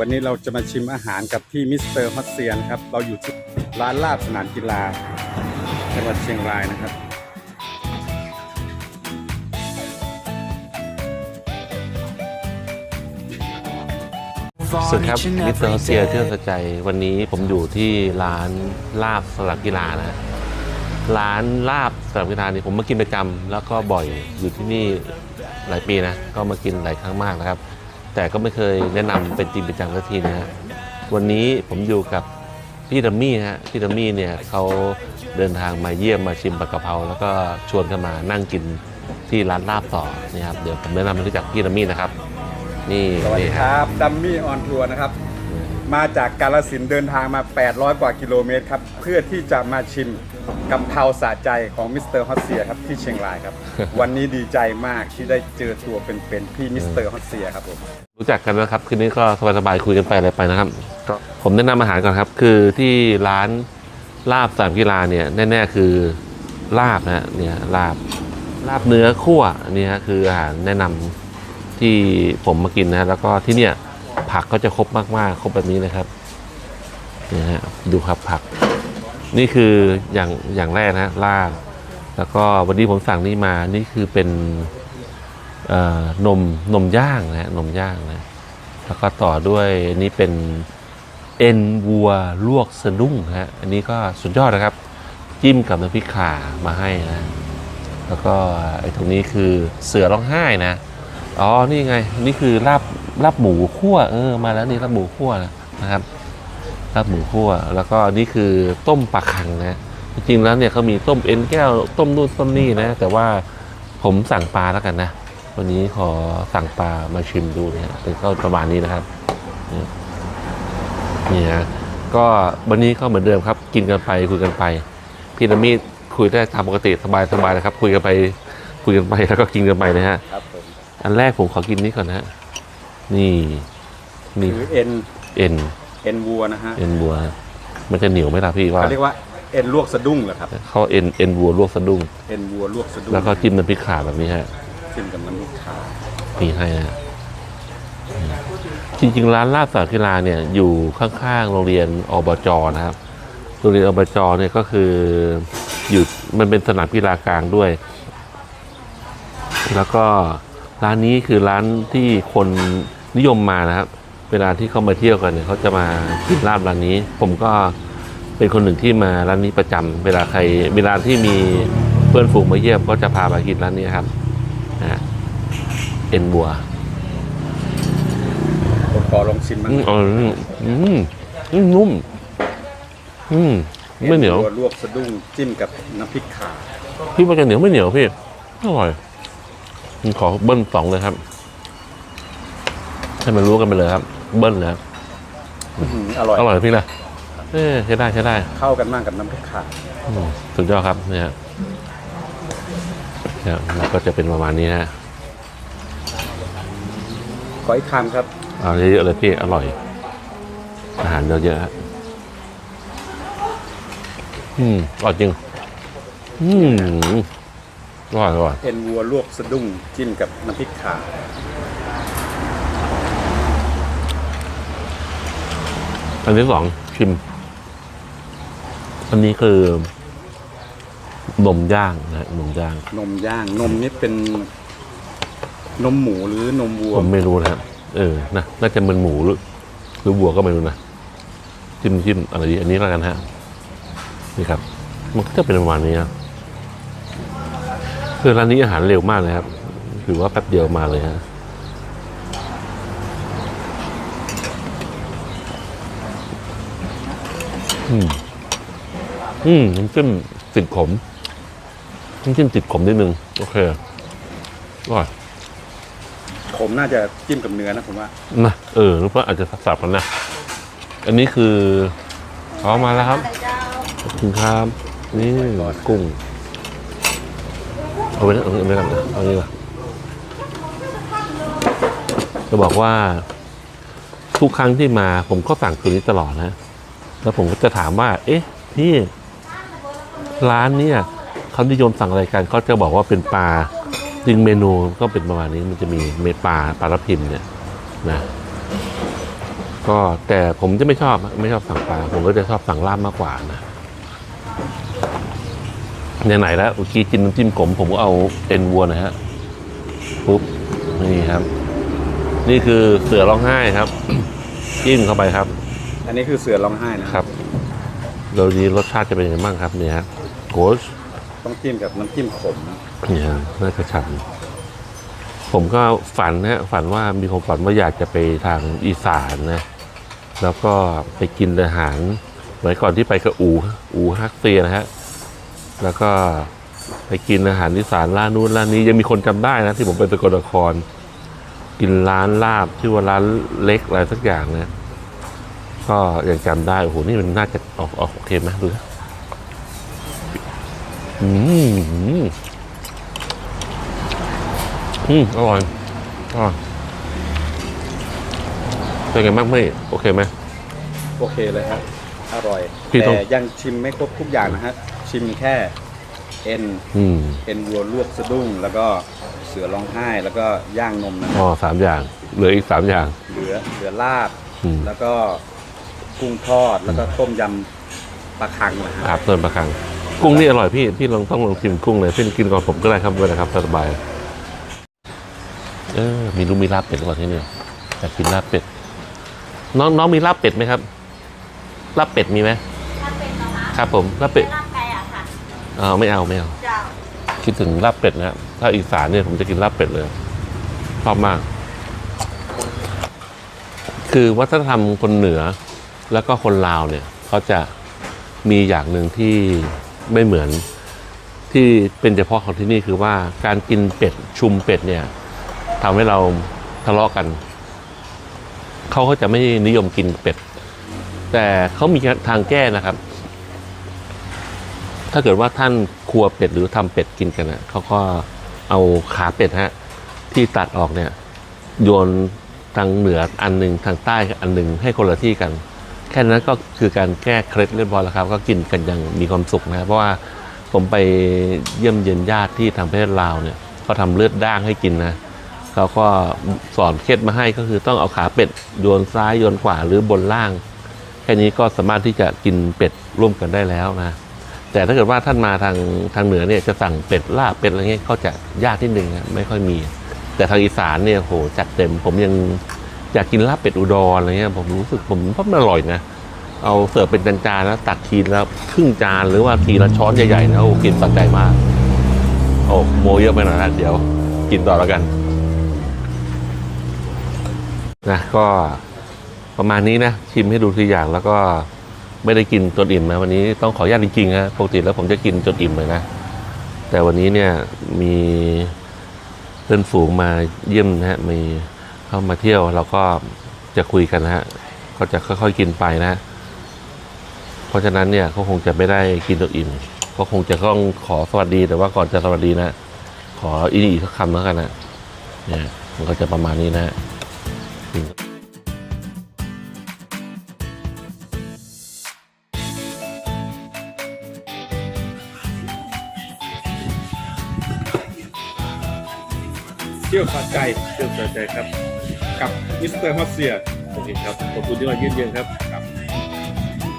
วันนี้เราจะมาชิมอาหารกับพี่มิสเตอร์ฮอตเซียนครับ เราอยู่ที่ร้านลาบสนามกีฬาจังหวัดเชียงรายนะครับ สวัสดีครับมิสเตอร์เซียเที่ยวสะใจวันนี้ผมอยู่ที่ร้านลาบสลับกีฬานะร้านลาบสลับกีฬานี่ผมมากินประจำแล้วก็บ่อยอยู่ที่นี่หลายปีนะ ก็มากินหลายครั้งมากนะครับ แต่ก็ไม่เคยแนะนำเป็นจริงเป็นจังสักทีนะฮะวันนี้ผมอยู่กับพี่ดัมมี่ฮะพี่ดัมมี่เนี่ยเขาเดินทางมาเยี่ยมมาชิมปลากระเพราแล้วก็ชวนกันมานั่งกินที่ร้านลาบต่อนะครับเดี๋ยวผมแนะนำให้รู้จักพี่ดัมมี่นะครับ นี่สวัสดีนี่คฮะ รับดัมมี่ออนทัวร์นะครับ มาจากกาลสินธุ์เดินทางมา 800 กว่ากิโลเมตรครับ เพื่อที่จะมาชิมกับเพราสะใจของมิสเตอร์ฮอตเซียครับที่เชียงรายครับ วันนี้ดีใจมากที่ได้เจอตัวเป็นๆพี่มิสเตอร์ฮอตเซียครับผมรู้จักกันนะครับ คืนนี้ก็สบายๆคุยกันไปอะไรไปนะครับก็ผมแนะนำอาหารก่อนครับ คือที่ร้านลาบสามกีฬาเนี่ยแน่ ๆ คือลาบนะฮะเนี่ยลาบลาบเนื้อคั่วอันนี่ฮะคืออาหารแนะนำที่ผมมากินนะฮะแล้วก็ที่เนี่ย ผักก็จะครบมากๆครบแบบนี้เลยครับเนี่ยฮะดูครับผัก นี่คืออย่างอย่างแรกนะลาบแล้วก็วันนี้ผมสั่งนี่มานี่คือเป็นนมนมย่างนะฮะนมย่างนะแล้วก็ต่อด้วยนนี้เป็นเอ็นวัวลวกสะดุ้งฮะอันนี้ก็สุดยอดนะครับ จิ้มกับน้ำพริกข่ามาให้นะ แล้วก็ไอ้ตรงนี้คือเสือร้องไห้นะ อ๋อ นี่ไง นี่คือลาบลาบหมูคั่ว เออ มาแล้วนี่ลาบหมูคั่วนะครับ ลาบหมูคั่ว แล้วก็นี่คือต้มปลาคังนะ จริงๆแล้วเนี่ยเขามีต้มเอ็นแก้ว ต้มนู่นต้มนี่นะ แต่ว่าผมสั่งปลาแล้วกันนะ วันนี้ขอสั่งปลามาชิมดูเนี่ยเป็นก็ประมาณนี้นะครับ นี่นี่นะก็วันนี้ก็เหมือนเดิมครับ กินกันไปคุยกันไป พี่นามีคุยได้ตามปกติสบายสบายนะครับ คุยกันไปคุยกันไปแล้วก็กินกันไปนะฮะ อันแรกผมขอกินนี้ก่อนนะฮะนี่นี่คือเอ็นเอ็นเอ็นวัวนะฮะเอ็นบัว มันจะเหนียวไหมล่ะพี่ว่าเขาเรียกว่าเอ็นลวกสะดุ้งเหรอครับเขาเอ็นเอ็นวัวลวกสะดุ้งเอ็นวัวลวกสะดุ้งแล้วก็จิ้มน้ำพริกข่าแบบนี้ฮะจิ้มกับน้ำพริกขาวมีให้นะจริงๆร้านลาบสากีฬาเนี่ยอยู่ข้างๆโรงเรียนอบจนะครับโรงเรียนอบจเนี่ยก็คืออยู่มันเป็นสนามกีฬากลางด้วย แล้วก็ ร้านนี้คือร้านที่คนนิยมมานะครับ เวลาที่เขามาเที่ยวกันเนี่ยเขาจะมากินลาบร้านนี้ ผมก็เป็นคนหนึ่งที่มาร้านนี้ประจำเวลาใครเวลาที่มีเพื่อนฝูงมาเยี่ยมก็จะพามากินร้านนี้ครับนะฮะเอ็นบัวผมขอลองชิมมั้งอืมอร่อยอืมอืมนุ่ม อืมไม่เหนียวอ็วัวลวกสะดุ้งจิ้มกับน้ำพริกขาวพี่ว่าจะเหนียวไม่เหนียวพี่อร่อยผม ขอเบิ้ลสองเลยครับ ให้มันรู้กันไปเลยครับ เบิ้ลเลยครับอื้อหืออร่อยอร่อยพี่นะเอ๊ะใช้ได้ใช้ได้ เข้ากันมากกับน้ำพริกขาวอืมสุดยอดครับเนี่ยฮะเนี่ยแล้วก็จะเป็นประมาณนี้ฮะขออีกคำครับเอาเยอะๆเลยพี่อร่อย อาหารเยอะๆฮะอืมอร่อยจริง อืมอ ร่อยอร่อยเอ็นวัวลวกสะดุ้งจิ้มกับน้ำพริกขาวอันที่สองชิม อันนี้คือนมย่างนะนมย่าง นมย่าง นมนี่เป็น นมหมูหรือนมวัวผมไม่รู้นะครับเออนะน่าจะเป็นหมูหรือหรือวัวก็ไม่รู้นะจิ้มจิ้มอะไรดีอันนี้แล้วกันฮะนี่ครับ มันก็จะเป็นประมาณนี้นะ คือร้านนี้อาหารเร็วมากเลยครับถือว่าแป๊บเดียวมาเลยฮะอืมอืมน้ำจิ้มติดขมน้ำจิ้มติดขมนิดนึง โอเคอร่อยผมน่าจะจิ้มกับเนื้อนะผมว่านะเออรู้ว่าอาจจะสับๆกันนะ อันนี้คือขอมาแล้วครับขอบคุณครับ นี่กุ้ง เอาไปนะเอาไปกันนะเอานี่ก่อนจะบอกว่า ทุกครั้งที่มา ผมก็สั่งตัวนี้ตลอดนะ แล้วผมก็จะถามว่า เอ๊ะพี่ร้านเนี่ยเขานิยมสั่งอะไรกันเขาจะบอกว่าเป็นปลาจริงเมนูก็เป็นประมาณนี้มันจะมีเมปลาปลาทับทิมเนี่ยนะก็แต่ผมจะไม่ชอบไม่ชอบสั่งปลาผมก็จะชอบสั่งลาบมากกว่านะ ไหนๆแล้วเมื่อกี้กินน้ำจิ้มขมผมก็เอาเอ็นวัวหนะฮะปุ๊บนี่ครับ นี่คือเสือร้องไห้ครับจิ้มเข้าไปครับ อันนี้คือเสือร้องไห้นะครับโดยนี้รสชาติจะเป็นยังไงบ้างครับเนี่ยฮะโกชต้องจิ้มกับน้ำจิ้มขมเนี่ยฮะน่าจะฉ่ำผมก็ฝันนะฮะฝันว่ามีความฝันว่าอยากจะไปทางอีสานนะแล้วก็ไปกินอาหารเหมือนก่อนที่ไปกับอูอูฮักเซียนะฮะ แล้วก็ไปกินอาหารอีสานร้านนู้นร้านนี้ยังมีคนจำได้นะ ที่ผมไปสกลนคร กินร้านลาบชื่อว่าร้านเล็กอะไรสักอย่างนะก็ยังจำได้โอ้โหนี่มันน่าจะออกออกโอเคไหมดูนะอืมอืมอร่อยอร่อยเป็นไงบ้างไม่โอเคไหมโอเคเลยครับอร่อยพี่ต้องแต่ยังชิมไม่ครบทุกอย่างนะฮะ ชิมแค่เอ็นอืมเอ็นวัวลวกสะดุ้ง แล้วก็เสือร้องไห้แล้วก็ย่างนมนะคอ๋รัอบสามอย่าง เหลืออีกสามอย่าง เหลือเหลือลาบอืม แล้วก็กุ้งทอดแล้วก็ต้มยำปลาคังนะฮะครับเติมประคัง กุ้งนี่อร่อยพี่ พี่ลองต้องลองชิมกุ้งเลยพี่กินก่อนผมก็ได้ครับด้วยนะครับสบายเออมีลูกมีลาบเป็ดหรือเปล่าที่นี่อยากกินลาบเป็ด น้องน้องมีลาบเป็ดไหมครับ ลาบเป็ดมีไหมถ้าเป็นนะคะครับผมลาบเป็ดร่างกายอะค่ะ เออไม่เอาไม่เอา เจ้าคิดถึงลาบเป็ดนะครับถ้าอีสานเนี่ยผมจะกินลาบเป็ดเลยชอบมาก คือวัฒนธรรมคนเหนือ แล้วก็คนลาวเนี่ยเขาจะมีอย่างหนึ่งที่ไม่เหมือนที่เป็นเฉพาะของที่นี่คือว่าการกินเป็ดชุมเป็ดเนี่ยทำให้เราทะเลาะกัน เขาก็จะไม่นิยมกินเป็ด แต่เขามีทางแก้นะครับ ถ้าเกิดว่าท่านครัวเป็ดหรือทำเป็ดกินกันนะเขาก็เอาขาเป็ดฮะที่ตัดออกเนี่ยโยนทางเหนืออันหนึ่งทางใต้อันหนึ่งให้คนละที่กัน แค่นั้นก็คือการแก้เคล็ดเรียบร้อยแล้วครับ ก็กินกันอย่างมีความสุขนะเพราะว่าผมไปเยี่ยมเยียนญาติที่ทางประเทศลาวเนี่ยเขาทำเลือดด้างให้กินนะเขาก็สอนเคล็ดมาให้ก็คือต้องเอาขาเป็ดโยนซ้ายโยนขวาหรือบนล่าง แค่นี้ก็สามารถที่จะกินเป็ดร่วมกันได้แล้วนะ แต่ถ้าเกิดว่าท่านมาทางทางเหนือเนี่ยจะสั่งเป็ดลาบเป็ดอะไรเงี้ยก็จะยากที่หนึ่งนะไม่ค่อยมี แต่ทางอีสานเนี่ยโหจัดเต็ม ผมยังอยากกินลาบเป็ดอุดรอะไรเงี้ยผมรู้สึกผมว่ามันอร่อยนะเอาเสิร์ฟเป็นจานๆแล้วตักทีละครึ่งจานหรือว่าทีละช้อนใหญ่ๆนะโอ้กินสัดใจมาก โอ้โมเยอะไปหน่อยนะเดี๋ยวกินต่อแล้วกันนะก็ประมาณนี้นะชิมให้ดูทีอย่างแล้วก็ ไม่ได้กินจนอิ่มนะวันนี้ต้องขออนุญาตจริงๆนะปกติแล้วผมจะกินจนอิ่มเลยนะ แต่วันนี้เนี่ยมีเพื่อนฝูงมาเยี่ยมนะฮะมีเข้ามาเที่ยวเราก็จะคุยกันนะฮะก็จะค่อยๆกินไปนะ เพราะฉะนั้นเนี่ยเขาคงจะไม่ได้กินจนอิ่ม ก็คงจะต้องขอสวัสดีแต่ว่าก่อนจะสวัสดีนะ ขออีนี่อีกสักคำแล้วกันนะเนี่ยมันก็จะประมาณนี้นะฮะ เที่ยวสะใจเชื่อมใจครับกับมิสเตอร์ฮอสเซียโอเคครับขอบคุณที่มาเยี่ยมเยียนครับ